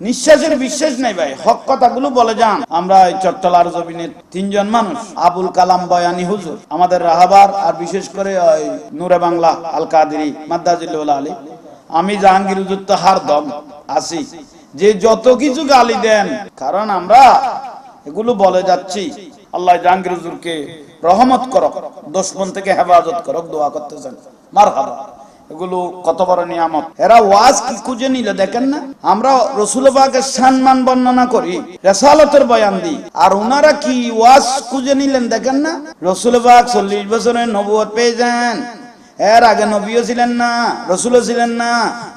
নিঃশ্বাসের বিশ্বাস নাই ভাই, হক কথাগুলো বলে যান। আমরা এই চট্টলার জমিনের তিনজন মানুষ, আবুল কালাম বয়ানি হুজুর, আমাদের রাহাবার, আর বিশেষ করে ওই নূরে বাংলা আল কাদিরি মাদ্দাজিল্লা আলী। আমি জাহাঙ্গীর হুজুর তো হার দম আছি যে যত কিছু গালি দেন, কারণ আমরা এগুলো বলে যাচ্ছি। আল্লাহ জাহাঙ্গীর হুজুরকে রহমত করক, দুশ্মন থেকে হেফাজত করক, দোয়া করতেছেন। মার এগুলো কত বড় নিয়ামত? এরা ওয়াজ কি খুঁজে নিলে দেখেন না? আমরা রসুল বাগের সম্মান বর্ণনা করি, রেসালতের বয়ান দিই। আর ওনারা কি ওয়াজ খুঁজে নিলেন দেখেন না? রসুল বাগ চল্লিশ বছরের নবুয়ত পেয়ে যান। এর আগে নবীও ছিলেন না, রসুলও ছিলেন না,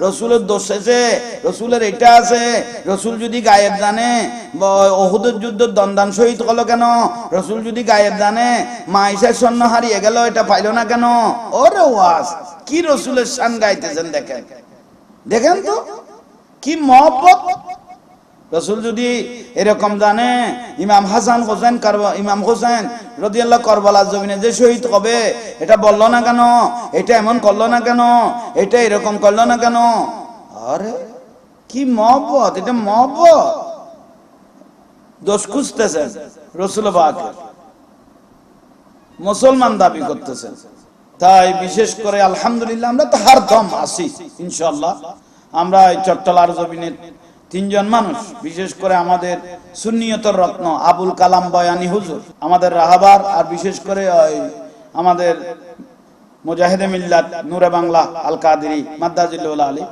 রসুলের দোষ আছে, রসুলের এটা আছে, রসুল যদি গায়েব জানে অহুদের যুদ্ধ দন্দান শহীদ হলো কেন? রসুল যদি গায়েব জানে মাইসের স্বর্ণ হারিয়ে গেল, এটা পাইল না কেন? ওরে ওয়াস, কি রসুলের শান গাইতেছেন দেখেন। দেখেন তো, কি মহব্বত? রসুল যদি এরকম জানে, ইমাম হাসান হোসেন ইমাম হোসেন রদিয়াল্লাহ করবালার জমিনে যে শহীদ হবে, এটা বলল না কেন? এটা এমন করল না কেন? এটা এরকম করল না কেন? আরে, কি মহব্বত, এটা মহব্বত। দোষ খুঁজতেছেন রসুল মুসলমান দাবি করতেছেন। তাই বিশেষ করে আলহামদুলিল্লাহ আমরা তো হার দম আছি ইনশাল্লাহ আমরা এই চট্টলার জমিনের তিনজন মানুষ, বিশেষ করে আমাদের সুন্নিয়তর রত্ন আবুল কালাম বয়ানি হুজুর, আমাদের রাহাবার আর বিশেষ করে ওই আমাদের মুজাহিদে মিল্লাত নূরে বাংলা আল কাদিরি মাদ্দাজিল্লা আলী।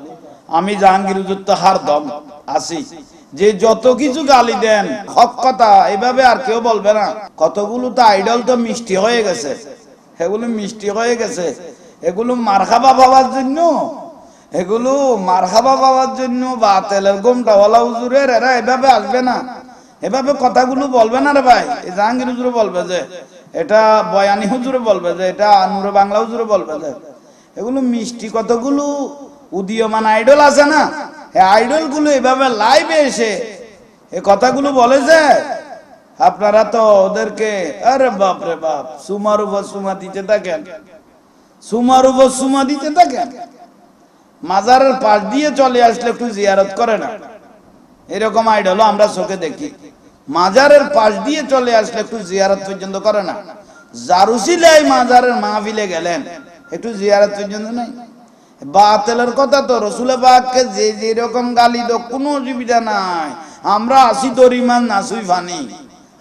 আমি জাহাঙ্গীর হুজুর হার দম আছি। যে যত কিছু গালি দেন, হক কথা, এভাবে আর কেউ বলবে না। কতগুলো তো আইডল তো মিষ্টি হয়ে গেছে। এগুলো মিষ্টি হয়ে গেছে। এগুলো মারখাবা পাওয়ার জন্য এগুলো মারখাবা পাওয়ার জন্য বা তেলের গোমটাওয়ালা হুজুরের, এরা এভাবে আসবে না। এভাবে কথাগুলো বলবে না রে ভাই। এই জাহাঙ্গীর হুজুরে বলবে যে, এটা বয়ানি হুজুরে বলবে যে, এটা নুরে বাংলা হুজুরে বলবে যে, এগুলো মিষ্টি কতগুলো? উদীয়মান আইডল আছে না? এই আইডলগুলো এভাবে লাইভে এসে এই কথাগুলো বলে যে, আপনারা তো ওদেরকে, আরে বাপ রে বাপ, সুমার উপর সুমা দিতে থাকেন। সুমার উপর সুমা দিতে থাকেন। মাজারের পাশ দিয়ে চলে আসলে একটু জিয়ারত করে না। এরকম আইডলও আমরা চোখে দেখি। মাজারের পাশ দিয়ে চলে আসলে একটু জিয়ারত পর্যন্ত করে না। জারুসিলাই মাজারের মাহফিলে গেলেন। একটু জিয়ারত পর্যন্ত নাই। বাতেলের কথা তো রসুল বাগকে যে যেরকম গালি তো কোনো অসুবিধা নাই। আমরা আসি দরিমান নাসুই ফানি।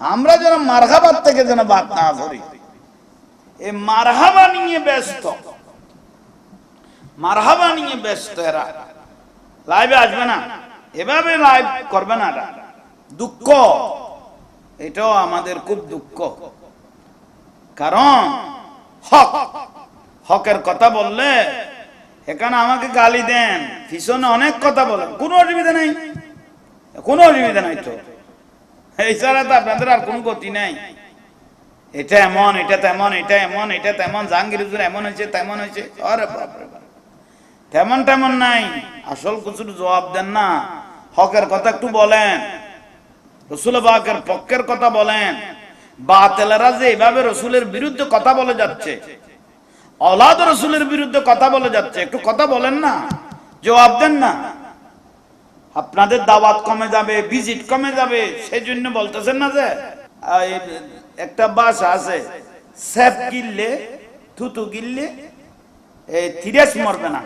আমরা যেন মারহাবাদ থেকে যেন বাদ না করি এ মারহাবা নিয়ে ব্যস্ত। মারহাবা নিয়ে ব্যস্ত এরা। লাইভে আসবে না। এভাবে লাইভ করবে না এরা। দুঃখ। এটাও আমাদের খুব দুঃখ। কারণ হক। হকের কথা বললে এখানে আমাকে গালি দেন। পিছনে অনেক কথা বলেন কোনো অসুবিধা নাই। কোনো অসুবিধা নাই তো। এই ছাড়া তো আপনাদের আর কোনো গতি নাই। এটা এমন, এটা তেমন, এটা এমন, এটা তেমন। জাহাঙ্গীর এমন হয়েছে, তেমন হয়েছে। আরে বাপরে বাপ। তেমন তেমন নাই। আসল কিছুর জবাব দেন না। হকের কথা একটু বলেন। রসুল বাকের পক্ষের কথা বলেন। বাতেলেরা যে এভাবে রসুলের বিরুদ্ধে কথা বলে যাচ্ছে, অলাদ রসুলের বিরুদ্ধে কথা বলে যাচ্ছে, একটু কথা বলেন না। জবাব দেন না। আপনাদের দাওয়াত কমে যাবে, ভিজিট কমে যাবে সেই জন্য বলতেছেন না যে একটা বাস আছে স্যাপ গিললে, থুতু গিললে, এই, থিরেস মরবে না।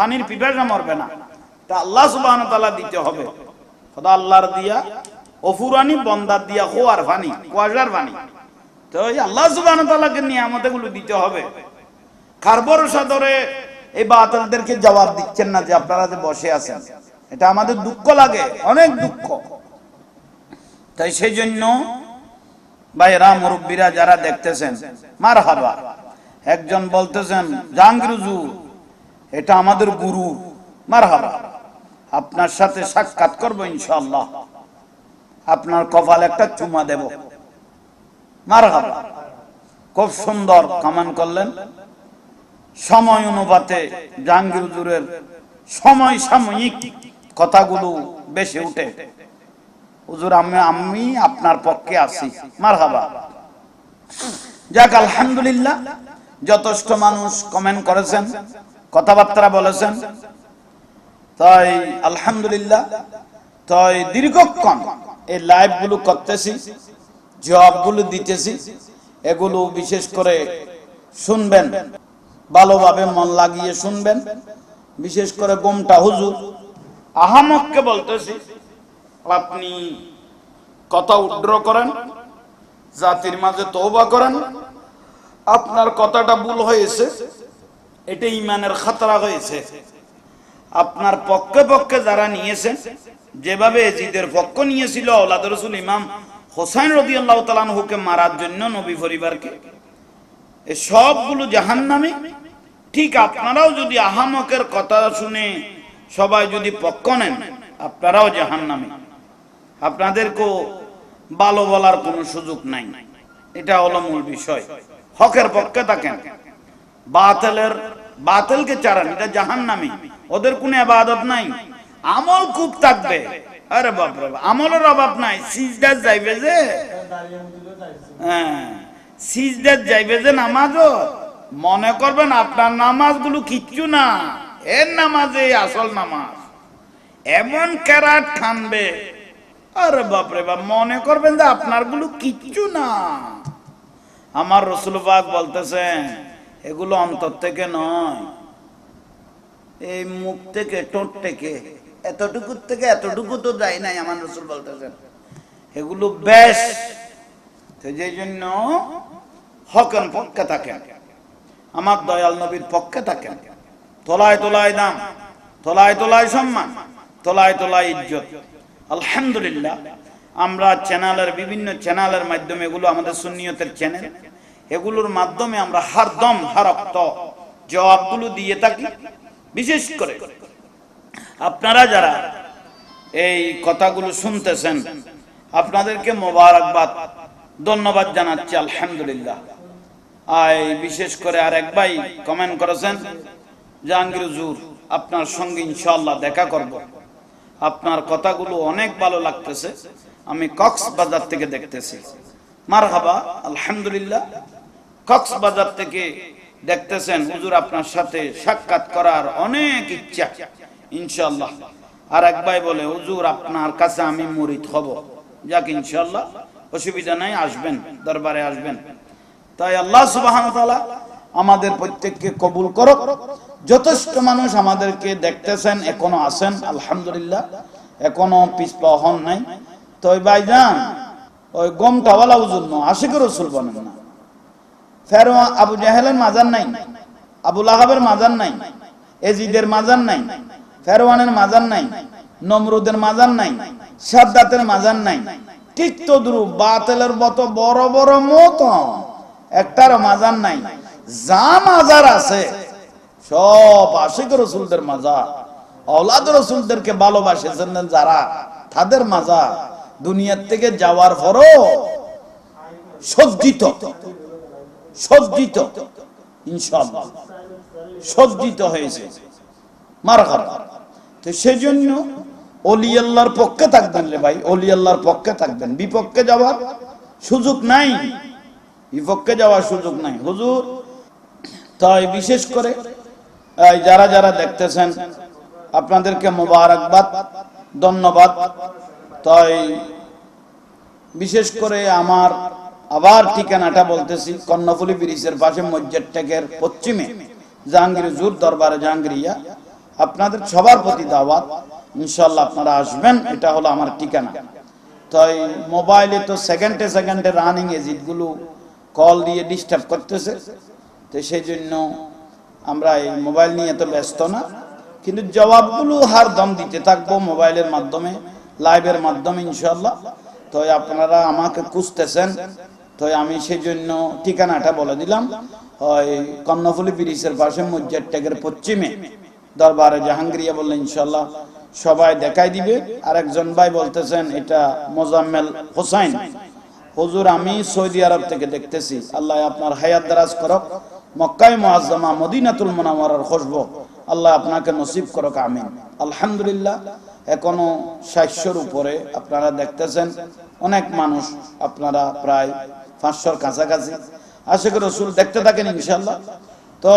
পানির পিপাসা মরবে না। তা আল্লাহ সুবাহ তালা দিতে হবে। খোদা আল্লাহর দিয়া, অফুরানি বন্দার দিয়া খোয়ার পানি, কুয়াশার পানি। তো এই আল্লাহ সুবাহ তালাকে নিয়ামতগুলো দিতে হবে। কার ভরসা ধরে এই বাতালদেরকে জবাব দিচ্ছেন না যে আপনারা যে বসে আছেন। এটা আমাদের দুঃখ লাগে, অনেক দুঃখ। তাই সেই জন্য ভাইরা মুরব্বীরা যারা দেখতেছেন মার হাবা একজন বলতেছেন, জাহাঙ্গীর এটা আমাদের গুরু। মার হাবা আপনার সাথে সাক্ষাৎ করব ইনশাল্লাহ আপনার কপাল একটা চুমা দেব। মার হাবা খুব সুন্দর কামান করলেন। সময় অনুপাতে জাহাঙ্গীর হুজুরের সময় সাময়িক কথাগুলো বেশি উঠে। হুজুর, আমি আমি আপনার পক্ষে আছি। মারহাবা। যাক, আলহামদুলিল্লাহ। যথেষ্ট মানুষ কমেন্ট করেছেন। কথাবার্তা বলেছেন, তাই আলহামদুলিল্লাহ তো এই দীর্ঘক্ষণ এই লাইভগুলো করতেছি জবাবগুলো দিতেছি, এগুলো বিশেষ করে শুনবেন, ভালোভাবে মন লাগিয়ে শুনবেন, বিশেষ করে গোমটা হুজুর, আহামককে বলতেছি, আপনি কথা উড্র করেন, জাতির মাঝে তৌবা করেন, আপনার কথাটা ভুল হয়েছে এটা ইমানের খাতরা হয়েছে। আপনার পক্ষে পক্ষে যারা নিয়েছে যেভাবে এজিদের পক্ষ নিয়েছিল আওলাদ রসুল ইমাম হোসাইন রদি আল্লাহ তালানহুকে মারার জন্য নবী পরিবারকে সবগুলো জাহান নামে ঠিক আপনারাও যদি আহামকের কথা শুনে সবাই যদি পক্ষ নেন, আপনারাও জাহান নামে আপনাদেরকেও ভালো বলার কোনো সুযোগ নাই। এটা হলো মূল বিষয়। হকের পক্ষে থাকেন। বাতেলের বাতেলকে চারান, এটা জাহান নামে ওদের কোনো আবাদত নাই। আমল খুব থাকবে। আরে বাপ রে আমলের অভাব নাই। সিজদার যাইবে যে হ্যাঁ সিজদার যাইবে যে নামাজও। মনে করবেন আপনার নামাজগুলো কিচ্ছু না। এর নামাজে আসল নামাজ। এমন ক্যারাট খানবে। আরে বাপরে বাপ, মনে করবেন যে আপনারগুলো কিচ্ছু না। আমার রসুলবাগ বলতেছেন এগুলো অন্তর থেকে নয়। এই মুখ থেকে টোট থেকে এতটুকু থেকে এতটুকু তো যায় নাই, আমার রসুল বলতেছেন। এগুলো বেশ। তো যেই জন্য হকের পক্ষে থাকেন, আমার দয়াল নবীর পক্ষে থাকেন। তোলায় তোলায় দাম, তোলায় তোলায় সম্মান, তোলায় তোলায় ইজ্জত। আলহামদুলিল্লাহ, আমরা চ্যানেলের বিভিন্ন চ্যানেলের মাধ্যমে এগুলো আমাদের সুন্নিয়তের চ্যানেল। এগুলোর মাধ্যমে আমরা হার দম হারক্ত জবাবগুলো দিয়ে থাকি, বিশেষ করে। আপনারা যারা এই কথাগুলো শুনতেছেন, আপনাদেরকে মোবারকবাদ, ধন্যবাদ জানাচ্ছি, আলহামদুলিল্লাহ। আয় বিশেষ করে আর এক ভাই কমেন্ট করেছেন, জাহাঙ্গীর হুজুর, আপনার সঙ্গে ইনশাআল্লাহ দেখা করব। আপনার কথাগুলো অনেক ভালো লাগতেছে, আমি কক্সবাজার থেকে দেখতেছি। মার হাবা আলহামদুলিল্লাহ। কক্সবাজার থেকে দেখতেছেন হুজুর আপনার সাথে সাক্ষাৎ করার অনেক ইচ্ছা। ইনশাআল্লাহ। আর এক ভাই বলে, হুজুর, আপনার কাছে আমি মুরিদ হব। যাক, ইনশাআল্লাহ, অসুবিধা নাই, আসবেন, দরবারে আসবেন। তাই আল্লাহ সুবহান আমাদের প্রত্যেককে কবুল করো যথেষ্ট মানুষ আমাদেরকে দেখতেছেন, এখনও আছেন, আলহামদুলিল্লাহ, এখনও পিছপা হন নাই। তো ওই ভাইজান, ওই গমটাওয়ালা জন্য আশিক রসুল বলেন না। ফেরো আবু জাহেলের মাজার নাই আবুল আহাবের মাজার নাই, এজিদের মাজার নাই, ফেরোয়ানের মাজার নাই, নমরুদের মাজার নাই, সাদ্দাতের মাজার নাই। ঠিক তো দ্রু বাতেলের মতো বড় বড় মত একটার মাজার নাই। যা মাজার আছে, সব আশিক রসুলদের মাজার। অলাদ রসুলদেরকে ভালোবাসেছেন যারা তাদের মাজার দুনিয়ার থেকে যাওয়ার পরও সজ্জিত। সজ্জিত সজ্জিত হয়েছে। তো সেজন্য অলি আল্লাহর পক্ষে থাকবেন রে ভাই, অলি আল্লাহর পক্ষে থাকবেন। বিপক্ষে যাওয়ার সুযোগ নাই। বিপক্ষে যাওয়ার সুযোগ নাই। হুজুর, তাই বিশেষ করে যারা যারা দেখতেছেন, আপনাদেরকে মোবারকবাদ, ধন্যবাদ। তাই বিশেষ করে আমার আবার ঠিকানাটা বলতেছি কর্ণফুলি ব্রিজের পাশে মসজিদ টেকের পশ্চিমে, জাহাঙ্গীর জুর দরবারে জাহাঙ্গীরিয়া। আপনাদের সবার প্রতি দাওয়াত ইনশাল্লাহ আপনারা আসবেন, এটা হলো আমার ঠিকানা। তাই মোবাইলে তো সেকেন্ডে সেকেন্ডে রানিং এজিটগুলো কল দিয়ে ডিস্টার্ব করতেছে। তো সেই জন্য আমরা এই মোবাইল নিয়ে এত ব্যস্ত না। কিন্তু জবাবগুলো হার দম দিতে থাকব মোবাইলের মাধ্যমে লাইভের মাধ্যমে ইনশাল্লাহ তো আপনারা আমাকে খুঁজতেছেন তো আমি সেই জন্য ঠিকানাটা বলে দিলাম, ওই কর্ণফুলি ব্রিজের পাশে মসজিদ ট্যাগের পশ্চিমে। দরবারে জাহাঙ্গীরিয়া বললেন ইনশাল্লাহ সবাই দেখাই দিবে। আর একজন ভাই বলতেছেন, এটা মোজাম্মেল হোসাইন। হুজুর, আমি সৌদি আরব থেকে দেখতেছি। আল্লাহ আপনার হায়াত দারাজ করক। মক্কায় মুআজ্জামা, মদিনাতুল মুনাওয়ারার খুশবু। আল্লাহ আপনাকে নসিব করক, আমিন। আলহামদুলিল্লাহ, এখনও সাতশোর উপরে আপনারা দেখতেছেন। অনেক মানুষ আপনারা প্রায় পাঁচশোর কাছাকাছি। করে রসুল দেখতে থাকেন ইনশাল্লাহ তো